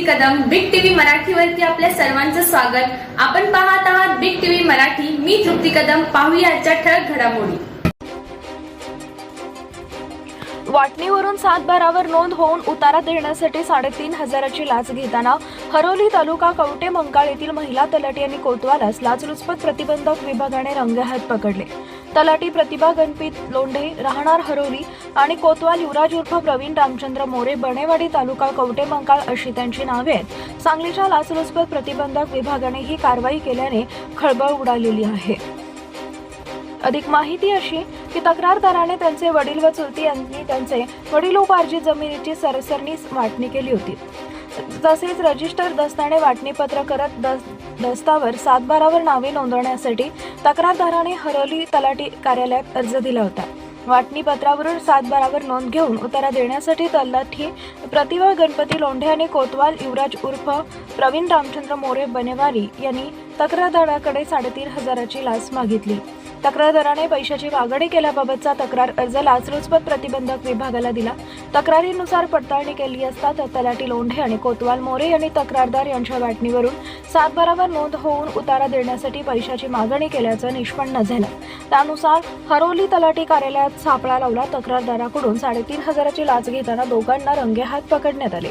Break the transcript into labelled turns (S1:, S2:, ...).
S1: तृप्ती Kadam big TV मराठीवरती आपल्या सर्वांचं स्वागत. आपण पाहत आहात बिग टीव्ही मराठी. मी तृप्ती कदम. पाहूया आजच्या ठळक घडामोडी.
S2: वाटणीवरून सातबारावर नोंद होऊन उतारा देण्यासाठी साडेतीन हजाराची लाच घेताना हरोली तालुका कवटे मंकाळ येथील महिला तलाटी आणि कोतवालास लाचलुचपत प्रतिबंधक विभागाने रंगेहात पकडले. तलाटी प्रतिभा गणपित लोंढे राहणार हरोली आणि कोतवाल युवराज उर्फ प्रवीण रामचंद्र मोरे बणेवाडी तालुका कवटे मंकाळ अशी त्यांची नावे आहेत. सांगलीच्या लाचलुचपत प्रतिबंधक विभागाने ही कारवाई केल्याने खळबळ उडालेली आहे. अधिक माहिती अशी की तक्रारदाराने त्यांचे वडील व चुलती यांनी त्यांचे वडिलोपार्जित जमिनीची सरसरणी वाटणी केली होती. तसेच रजिस्टर दस्ताने वाटणीपत्र करत दस दस्तावर सातबारावर नावे नोंदवण्यासाठी तक्रारदाराने हरोली तलाठी कार्यालयात अर्ज दिला होता. वाटणी पत्रावरून सातबारावर नोंद घेऊन उतारा देण्यासाठी तल्लाठी प्रतिभा गणपती लोंढे आणि कोतवाल युवराज उर्फ प्रवीण रामचंद्र मोरे बनेवारी यांनी तक्रारदाराकडे साडेतीन हजाराची लाच मागितली. तक्रारदाराने पैशाची मागणी केल्याबाबतचा तक्रार अर्ज लाचलुचपत प्रतिबंधक विभागाला दिला. तक्रारीनुसार पडताळणी केली असता तर तलाटी लोंढे आणि कोतवाल मोरे यांनी तक्रारदार यांच्या वाटणीवरून सातबारावर नोंद होऊन उतारा देण्यासाठी पैशाची मागणी केल्याचं निष्पन्न झालं. त्यानुसार हरोली तलाठी कार्यालयात सापळा लावला तक्रारदाराकडून साडेतीन हजाराची लाच घेताना दोघांना रंगेहात पकडण्यात आले.